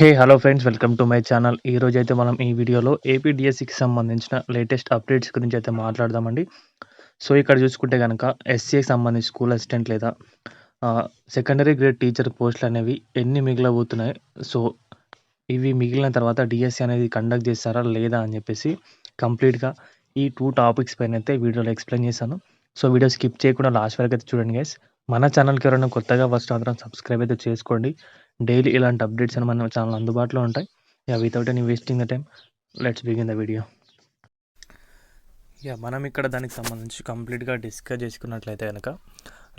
Hey hello friends welcome to my channel ఈ రోజు అయితే మనం ఈ వీడియోలో ఏపీడిఎస్సికి సంబంధించిన లేటెస్ట్ అప్డేట్స్ గురించి అయితే మాట్లాడదామండి. సో ఇక్కడ చూసుకుంటే కనుక ఎస్సీకి సంబంధించి స్కూల్ అసిస్టెంట్ లేదా సెకండరీ గ్రేడ్ టీచర్ పోస్టులు అనేవి ఎన్ని మిగిలబోతున్నాయి? సో ఇవి మిగిలిన తర్వాత డిఎస్సి అనేది కండక్ట్ చేస్తారా లేదా అని చెప్పేసి కంప్లీట్గా ఈ టూ టాపిక్స్ పైన అయితే వీడియోలో ఎక్స్ప్లెయిన్ చేశాను. సో వీడియో స్కిప్ చేయకుండా లాస్ట్ వరకు అయితే చూడండి గైస్ మన ఛానల్కి ఎవరైనా కొత్తగా ఫస్ట్ మాత్రం సబ్స్క్రైబ్ అయితే చేసుకోండి. డైలీ ఇలాంటి అప్డేట్స్ అని మన ఛానల్ అందుబాటులో ఉంటాయి. Yeah without any wasting the time let's begin the video yeah మనం ఇక్కడ దానికి సంబంధించి కంప్లీట్గా డిస్కస్ చేసుకున్నట్లయితే కనుక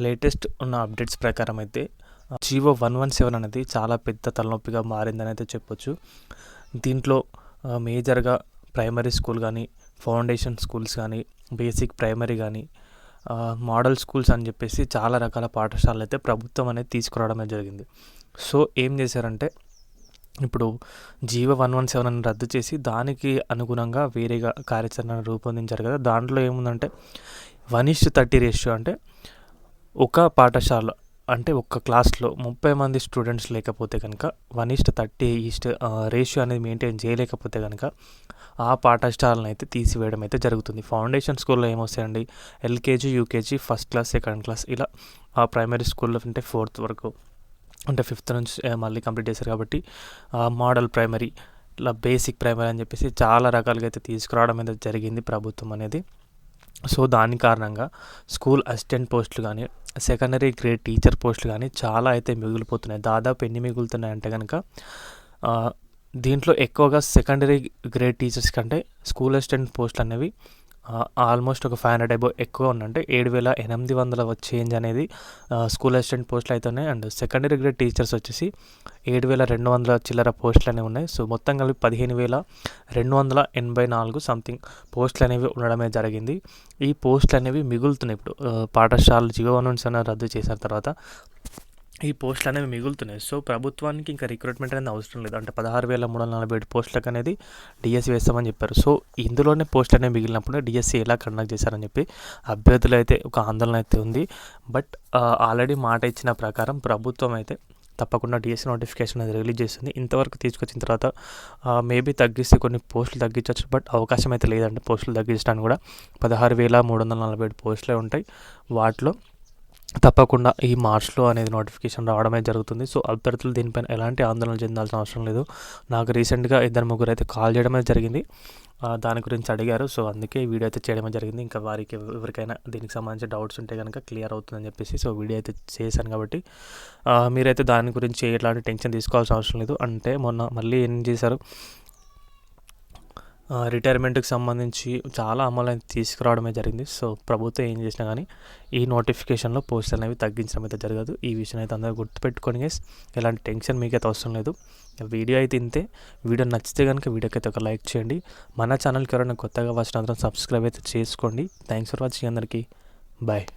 లేటెస్ట్ ఉన్న అప్డేట్స్ ప్రకారం అయితే జీవో వన్ వన్ సెవెన్ అనేది చాలా పెద్ద తలనొప్పిగా మారిందని అయితే చెప్పొచ్చు. దీంట్లో మేజర్గా ప్రైమరీ స్కూల్ కానీ ఫౌండేషన్ స్కూల్స్ కానీ బేసిక్ ప్రైమరీ కానీ మోడల్ స్కూల్స్ అని చెప్పేసి చాలా రకాల పాఠశాలలు అయితే ప్రభుత్వం అనేది తీసుకురావడమే జరిగింది. సో ఏం చేశారంటే ఇప్పుడు జీవో వన్ వన్ సెవెన్ అని రద్దు చేసి దానికి అనుగుణంగా వేరేగా కార్యాచరణ రూపొందించారు కదా. దాంట్లో ఏముందంటే వన్ ఇస్ట్ థర్టీ రేషియో అంటే ఒక పాఠశాల అంటే ఒక్క క్లాస్లో ముప్పై మంది స్టూడెంట్స్ లేకపోతే కనుక one is to thirty is to ratio అనేది మెయింటైన్ చేయలేకపోతే కనుక ఆ పాఠశాలను అయితే తీసివేయడం అయితే జరుగుతుంది. ఫౌండేషన్ స్కూల్లో ఏమొస్తాయండి? LKG UKG first class second class ఇలా ఆ ప్రైమరీ స్కూల్లో అంటే ఫోర్త్ వరకు అంటే ఫిఫ్త్ నుంచి మళ్ళీ కంప్లీట్ చేశారు కాబట్టి మోడల్ ప్రైమరీ ఇలా బేసిక్ ప్రైమరీ అని చెప్పేసి చాలా రకాలుగా అయితే తీసుకురావడం అయితే జరిగింది ప్రభుత్వం అనేది. సో దాని కారణంగా స్కూల్ అసిస్టెంట్ పోస్టులు కానీ సెకండరీ గ్రేడ్ టీచర్ పోస్టులు కానీ చాలా అయితే మిగిలిపోతున్నాయి. దాదాపు ఎన్ని మిగులుతున్నాయి అంటే కనుక దీంట్లో ఎక్కువగా సెకండరీ గ్రేడ్ టీచర్స్ కంటే స్కూల్ అసిస్టెంట్ పోస్టులు అనేవి ఆల్మోస్ట్ ఒక ఫైవ్ హండ్రెడ్ అబో ఎక్కువ ఉందంటే ఏడు వేల ఎనిమిది వందల చేంజ్ అనేది స్కూల్ అసిస్టెంట్ పోస్టులు ఉన్నాయి అండ్ సెకండరీ గ్రేడ్ టీచర్స్ వచ్చేసి ఏడు వేల రెండు వందల చిల్లర పోస్టులు అనేవి ఉన్నాయి. సో మొత్తం కలిపి పదిహేను వేల రెండు వందల ఎనభై నాలుగు సంథింగ్ పోస్టులు అనేవి ఉండడమే జరిగింది. ఈ పోస్టులు అనేవి మిగులుతున్నాయి ఇప్పుడు. పాఠశాలలు జీవో అనేది రద్దు చేసిన తర్వాత ఈ పోస్టులు అనేవి మిగులుతున్నాయి. సో ప్రభుత్వానికి ఇంకా రిక్రూట్మెంట్ అనేది అవసరం లేదు. అంటే పదహారు వేల మూడు వందల నలభై ఏడు పోస్టులకు అనేది డిఎస్సి వేస్తామని చెప్పారు. సో ఇందులోనే పోస్టులు అనేవి మిగిలినప్పుడు డిఎస్సి ఎలా కండక్ట్ చేశారని చెప్పి అభ్యర్థులు అయితే ఒక ఆందోళన అయితే ఉంది. బట్ ఆల్రెడీ మాట ఇచ్చిన ప్రకారం ప్రభుత్వం అయితే తప్పకుండా డిఎస్సి నోటిఫికేషన్ అనేది రిలీజ్ చేస్తుంది. ఇంతవరకు తీసుకొచ్చిన తర్వాత మేబీ తగ్గిస్తే కొన్ని పోస్టులు తగ్గించవచ్చు బట్ అవకాశం అయితే లేదంటే పోస్టులు తగ్గించడానికి కూడా పదహారు వేల మూడు వందల నలభై ఏడు పోస్టులే ఉంటాయి. వాటిలో తప్పకుండా ఈ మార్చ్లో అనేది నోటిఫికేషన్ రావడమే జరుగుతుంది. సో అభ్యర్థులు దీనిపైన ఎలాంటి ఆందోళన చెందాల్సిన అవసరం లేదు. నాకు రీసెంట్గా ఇద్దరు ముగ్గురు అయితే కాల్ చేయడమే జరిగింది. దాని గురించి అడిగారు. సో అందుకే వీడియో అయితే చేయడమే జరిగింది. ఇంకా వారికి ఎవరికైనా దీనికి సంబంధించి డౌట్స్ ఉంటే కనుక క్లియర్ అవుతుందని చెప్పేసి సో వీడియో అయితే చేశాను కాబట్టి మీరైతే దాని గురించి ఎలాంటి టెన్షన్ తీసుకోవాల్సిన అవసరం లేదు. అంటే మొన్న మళ్ళీ ఏం చేశారు? రిటైర్మెంట్కి సంబంధించి చాలా అమలు తీసుకురావడమే జరిగింది. సో ప్రభుత్వం ఏం చేసినా కానీ ఈ నోటిఫికేషన్లో పోస్టులు అనేవి తగ్గించడం అయితే జరగదు. ఈ విషయం అయితే అందరూ గుర్తుపెట్టుకొని గేస్ ఎలాంటి టెన్షన్ మీకైతే అవసరం లేదు. వీడియో అయితే ఇంతే. వీడియో నచ్చితే కనుక వీడియోకి అయితే ఒక లైక్ చేయండి. మన ఛానల్కి ఎవరైనా కొత్తగా వచ్చిన సబ్స్క్రైబ్ అయితే చేసుకోండి. థ్యాంక్స్ ఫర్ వాచింగ్ అందరికీ. బాయ్